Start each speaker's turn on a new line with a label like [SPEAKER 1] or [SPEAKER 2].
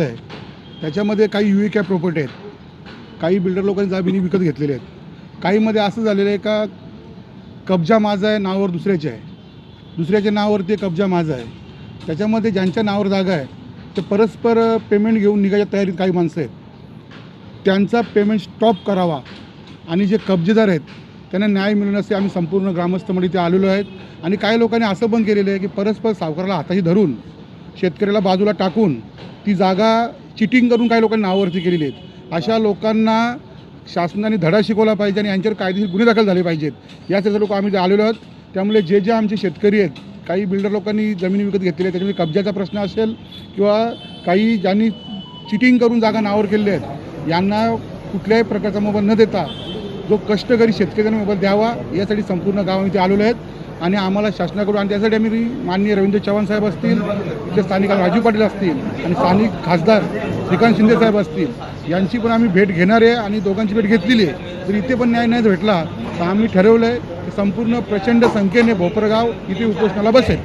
[SPEAKER 1] आहे. त्याच्यामध्ये काही यू कॅप प्रॉपर्टी आहेत. काही बिल्डर लोकांनी जमिनी विकत घेतलेल्या आहेत. काहीमध्ये असं झालेलं आहे का कब्जा माझा आहे नावावर दुसऱ्याचे आहे. दुसऱ्याच्या नावावरती कब्जा माझा आहे. त्याच्यामध्ये ज्यांच्या नावावर जागा आहे ते परस्पर पेमेंट घेऊन निघायच्या तयारीत काही माणसं आहेत. त्यांचा पेमेंट स्टॉप करावा. आणि जे कब्जेदार आहेत त्यांना न्याय मिळण्यासाठी आम्ही संपूर्ण ग्रामस्थमध्ये इथे आलेलो आहेत. आणि काही लोकांनी असं पण केलेलं आहे की परस्पर सावकाराला हाताशी धरून शेतकऱ्याला बाजूला टाकून ती जागा चिटिंग करून काही लोकांनी नावावरती केलेली आहेत. अशा लोकांना शासनाने धडा शिकवला पाहिजे आणि यांच्यावर कायदेशीर गुन्हे दाखल झाले पाहिजेत. यासाठी लोक आम्ही आलेलो आहोत. त्यामुळे जे जे आमचे शेतकरी आहेत काही बिल्डर लोकांनी जमिनी विकत घेतलेल्या आहेत त्याच्यामध्ये कब्जाचा प्रश्न असेल किंवा काही ज्यांनी चिटिंग करून जागा नावावर केलेल्या आहेत यांना कुठल्याही प्रकारचा मोबाईल न देता जो कष्टकरी शेतकऱ्यांना मोबाईल द्यावा यासाठी संपूर्ण गाव इथे आलेलो आहेत. आणि आम्हाला शासनाकडून आणि त्यासाठी आम्ही माननीय रवींद्र चव्हाण साहेब असतील इथे स्थानिक राजू पाटील असतील आणि स्थानिक खासदार श्रीकांत शिंदे साहेब असतील यांची पण आम्ही भेट घेणार आहे आणि दोघांची भेट घेतलेली आहे. तर इथे पण न्याय नाही भेटला तर आम्ही ठरवलं आहे की संपूर्ण प्रचंड संख्येने भोपरगाव इथे उपोषणाला बसेल.